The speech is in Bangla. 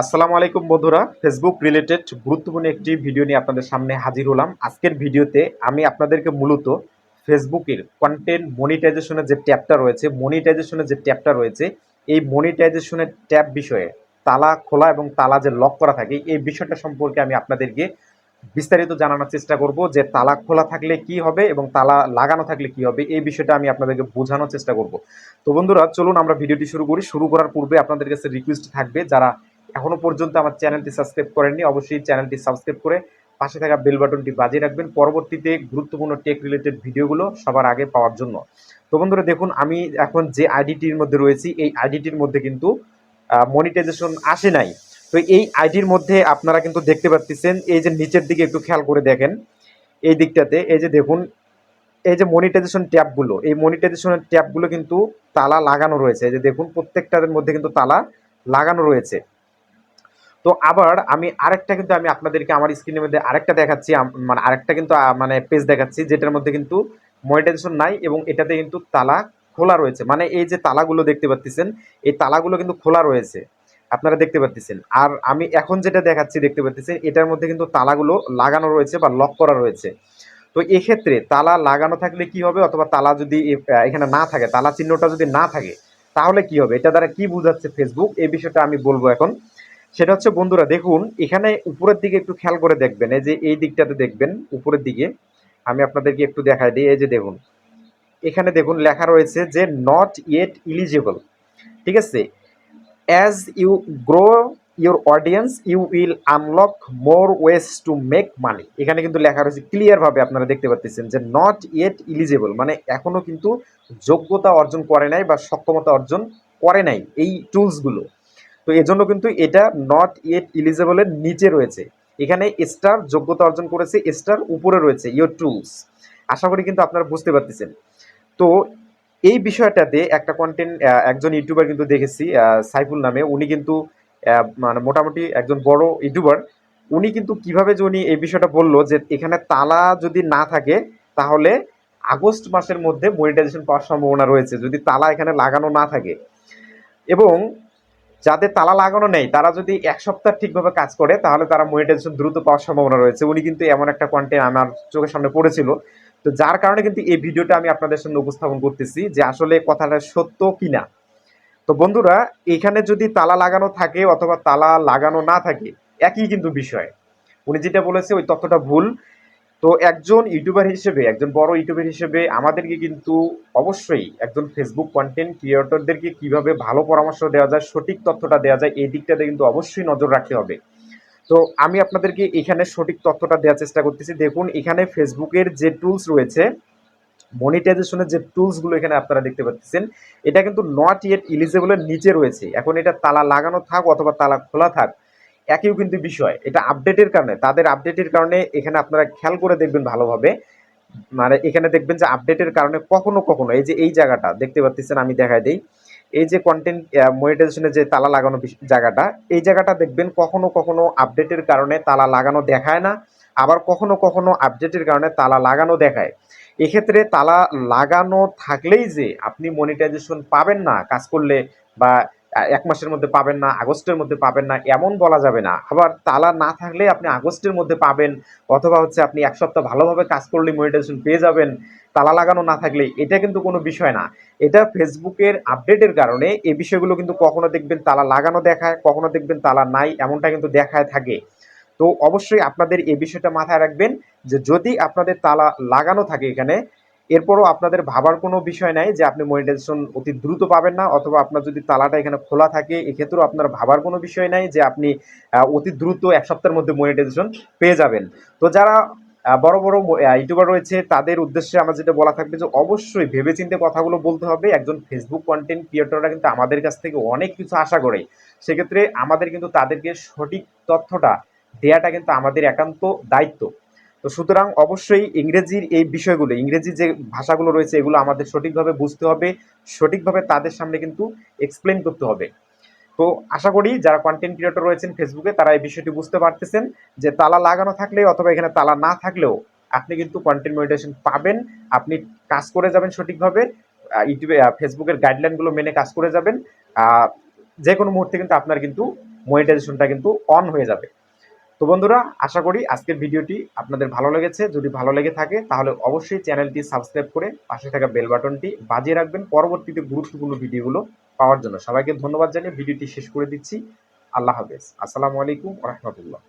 আসসালামু আলাইকুম বন্ধুরা। ফেসবুক রিলেটেড গুরুত্বপূর্ণ একটি ভিডিও নিয়ে আপনাদের সামনে হাজির হলাম। আজকের ভিডিওতে আমি আপনাদেরকে মূলত ফেসবুকের কন্টেন্ট মনিটাইজেশনের যে ট্যাবটা রয়েছে মনিটাইজেশনের যে ট্যাবটা রয়েছে, এই মনিটাইজেশনের ট্যাব বিষয়ে তালা খোলা এবং তালা যে লক করা থাকে, এই বিষয়টা সম্পর্কে আমি আপনাদেরকে বিস্তারিত জানানোর চেষ্টা করব যে তালা খোলা থাকলে কি হবে এবং তালা লাগানো থাকলে কি হবে, এই বিষয়টা আমি আপনাদেরকে বোঝানোর চেষ্টা করব। তো বন্ধুরা, চলুন আমরা ভিডিওটি শুরু করি। শুরু করার পূর্বে আপনাদের কাছে রিকোয়েস্ট থাকবে, যারা এখনও পর্যন্ত আমার চ্যানেলটি সাবস্ক্রাইব করেননি, অবশ্যই চ্যানেলটি সাবস্ক্রাইব করে পাশে থাকা বেল বাটনটি বাজিয়ে রাখবেন। পরবর্তীতে গুরুত্বপূর্ণ টেক রিলেটেড ভিডিওগুলো সবার আগে পাওয়ার জন্য। তো বন্ধুরা, দেখুন, আমি এখন যে আইডিটির মধ্যে রয়েছি, এই আইডিটির মধ্যে কিন্তু মনিটাইজেশন আসে নাই। তো এই আইডির মধ্যে আপনারা কিন্তু দেখতে পাচ্ছেন এই যে নিচের দিকে একটু খেয়াল করে দেখেন, এই দিকটাতে, এই যে দেখুন, এই যে মনিটাইজেশন ট্যাবগুলো, এই মনিটাইজেশনের ট্যাবগুলো কিন্তু তালা লাগানো রয়েছে। এই যে দেখুন, প্রত্যেকটার মধ্যে কিন্তু তালা লাগানো রয়েছে। তো আবার আমি আরেকটা কিন্তু আমি আপনাদেরকে আমার স্ক্রিনের মধ্যে আরেকটা দেখাচ্ছি মানে আরেকটা কিন্তু মানে পেজ দেখাচ্ছি, যেটার মধ্যে কিন্তু মনিটাইজেশন নাই এবং এটাতে কিন্তু তালা খোলা রয়েছে। মানে এই যে তালাগুলো দেখতে পাচ্ছেন এই তালাগুলো কিন্তু খোলা রয়েছে। আপনারা দেখতে পাচ্ছেন আর আমি এখন যেটা দেখাচ্ছি দেখতে পাচ্ছেন এটার মধ্যে কিন্তু তালাগুলো লাগানো রয়েছে বা লক করা রয়েছে। তো এক্ষেত্রে তালা লাগানো থাকলে কি হবে? অথবা তালা যদি এখানে না থাকে, তালা চিহ্নটা যদি না থাকে, তাহলে কি হবে? এটা দ্বারা কি বোঝাচ্ছে ফেসবুক এই বিষয়টা আমি বলব এখন। সেটা হচ্ছে বন্ধুরা, দেখুন, এখানে উপরের দিকে একটু খেয়াল করে দেখবেন, এই যে এই দিকটাতে দেখবেন, উপরের দিকে, আমি আপনাদেরকে একটু দেখাই দিই, এই যে দেখুন, এখানে দেখুন লেখা রয়েছে যে নট ইয়েট ইলিজিবল ঠিক আছে? As you grow your audience you will unlock more ways to make money এখানে কিন্তু লেখা রয়েছে ক্লিয়ারভাবে আপনারা দেখতে পাচ্ছেন যে নট ইয়েট ইলিজিবল মানে এখনও কিন্তু যোগ্যতা অর্জন করে নাই বা সক্ষমতা অর্জন করে নাই, এই টুলসগুলো তো এজন্য কিন্তু এটা নট ইয়েট ইলিজেবলের নিচে রয়েছে। এখানে স্টার যোগ্যতা অর্জন করেছে স্টার উপরে রয়েছে ইয়োর টুলস আশা করি কিন্তু আপনারা বুঝতে পারতেছেন। তো এই বিষয়টাতে একটা কন্টেন্ট একজন ইউটিউবার কিন্তু দেখেছি সাইফুল নামে। উনি কিন্তু মানে মোটামুটি একজন বড় ইউটিউবার উনি কিন্তু কীভাবে যে উনি এই বিষয়টা বলল যে এখানে তালা যদি না থাকে, তাহলে আগস্ট মাসের মধ্যে মনিটাইজেশন পাওয়ার সম্ভাবনা রয়েছে। যদি তালা এখানে লাগানো না থাকে। এবং যাদের তালা লাগানো নেই, তারা যদি এক সপ্তাহ ঠিকভাবে কাজ করে, তাহলে তারা মনিটাইজেশন দ্রুত পাওয়ার সম্ভাবনা রয়েছে। উনি কিন্তু এমন একটা কন্টেন্ট আমার চোখের সামনে পড়েছিল। তো যার কারণে কিন্তু এই ভিডিওটা আমি আপনাদের সামনে উপস্থাপন করতেছি যে আসলে কথাটা সত্য কিনা। তো বন্ধুরা, এখানে যদি তালা লাগানো থাকে অথবা তালা লাগানো না থাকে, একই কিন্তু বিষয়। উনি যেটা বলেছে, ওই তথ্যটা ভুল। তো একজন ইউটিউবার হিসেবে, একজন বড় ইউটিউবার হিসেবে আমাদেরকে কিন্তু অবশ্যই একজন ফেসবুক কন্টেন্ট ক্রিয়েটরদেরকে কীভাবে ভালো পরামর্শ দেওয়া যায়, সঠিক তথ্যটা দেওয়া যায়, এই দিকটাতে কিন্তু অবশ্যই নজর রাখতে হবে। তো আমি আপনাদেরকে এখানে সঠিক তথ্যটা দেওয়ার চেষ্টা করতেছি। দেখুন, এখানে ফেসবুকের যে টুলস রয়েছে মনিটাইজেশনের যে টুলসগুলো এখানে আপনারা দেখতে পাচ্ছেন, এটা কিন্তু নট ইয়েট ইলিজেবলের নিচে রয়েছে। এখন এটা তালা লাগানো থাক অথবা তালা খোলা থাক একই কিন্তু বিষয়। এটা আপডেটের কারণে। তাদের আপডেটের কারণে এখানে আপনারা খেয়াল করে দেখবেন ভালোভাবে। মানে এখানে দেখবেন যে আপডেটের কারণে কখনো কখনো এই যে এই জায়গাটা, দেখতে পাচ্ছেন আমি দেখাই দিই। এই যে কন্টেন্ট মনিটাইজেশনের যে তালা লাগানো জায়গাটা, এই জায়গাটা দেখবেন কখনো কখনো আপডেটের কারণে তালা লাগানো দেখায় না। আবার কখনো কখনো আপডেটের কারণে তালা লাগানো দেখায়। এক্ষেত্রে তালা লাগানো থাকলেই যে আপনি মনিটাইজেশন পাবেন না কাজ করলে বা এক মাসের মধ্যে পাবেন না, আগস্টের মধ্যে পাবেন না, এমন বলা যাবে না। আবার তালা না থাকলে আপনি আগস্টের মধ্যে পাবেন, অথবা হচ্ছে আপনি এক সপ্তাহ ভালোভাবে কাজ করলে মনিটাইজেশন পেয়ে যাবেন, তালা লাগানো না থাকলে এটা কিন্তু কোনো বিষয় না। এটা ফেসবুকের আপডেটের কারণে এই বিষয়গুলো কিন্তু কখনো দেখবেন তালা লাগানো দেখায়, কখনো দেখবেন তালা নাই, এমনটা কিন্তু দেখায় থাকে। তো অবশ্যই আপনাদের এই বিষয়টা মাথায় রাখবেন যে যদি আপনাদের তালা লাগানো থাকে এখানে এরপরও আপনাদের ভাবার কোনো বিষয় নাই যে আপনি মনিটাইজেশন অতি দ্রুত পাবেন না অথবা আপনার যদি তালাটা এখানে খোলা থাকে, এক্ষেত্রেও আপনার ভাবার কোনো বিষয় নাই যে আপনি অতি দ্রুত এক সপ্তাহের মধ্যে মনিটাইজেশন পেয়ে যাবেন। তো যারা বড় বড় ইউটিউবার রয়েছে, তাদের উদ্দেশ্যে আমার যেটা বলা থাকবে যে অবশ্যই ভেবেচিন্তে কথাগুলো বলতে হবে। একজন ফেসবুক কন্টেন্ট ক্রিয়েটররা কিন্তু আমাদের কাছ থেকে অনেক কিছু আশা করে। সেক্ষেত্রে আমাদের কিন্তু তাদেরকে সঠিক তথ্যটা দেয়াটা কিন্তু আমাদের একান্ত দায়িত্ব। তো সুতরাং অবশ্যই ইংরেজির এই বিষয়গুলো, ইংরেজি যে ভাষাগুলো রয়েছে, এগুলো আমাদের সঠিকভাবে বুঝতে হবে, সঠিকভাবে তাদের সামনে কিন্তু এক্সপ্লেন করতে হবে। তো আশা করি যারা কন্টেন্ট ক্রিয়েটর রয়েছেন ফেসবুকে তারা এই বিষয়টি বুঝতে পারতেছেন যে তালা লাগানো থাকলে অথবা এখানে তালা না থাকলেও আপনি কিন্তু কন্টেন্ট মনিটাইজেশন পাবেন, আপনি কাজ করে যাবেন সঠিকভাবে ইউটিউবে ফেসবুকের গাইডলাইনগুলো মেনে কাজ করে যাবেন যে কোনো মুহূর্তে কিন্তু আপনার কিন্তু মনিটাইজেশনটা কিন্তু অন হয়ে যাবে। তো বন্ধুরা, আশা করি আজকের ভিডিওটি আপনাদের ভালো লেগেছে। যদি ভালো লেগে থাকে, তাহলে অবশ্যই চ্যানেলটি সাবস্ক্রাইব করে পাশে থাকা বেল বাটনটি বাজিয়ে রাখবেন পরবর্তীতে গুরুত্বপূর্ণ ভিডিওগুলো পাওয়ার জন্য। সবাইকে ধন্যবাদ জানিয়ে ভিডিওটি শেষ করে দিচ্ছি। আল্লাহ হাফেজ। আসসালামু আলাইকুম রহমতুল্লাহ।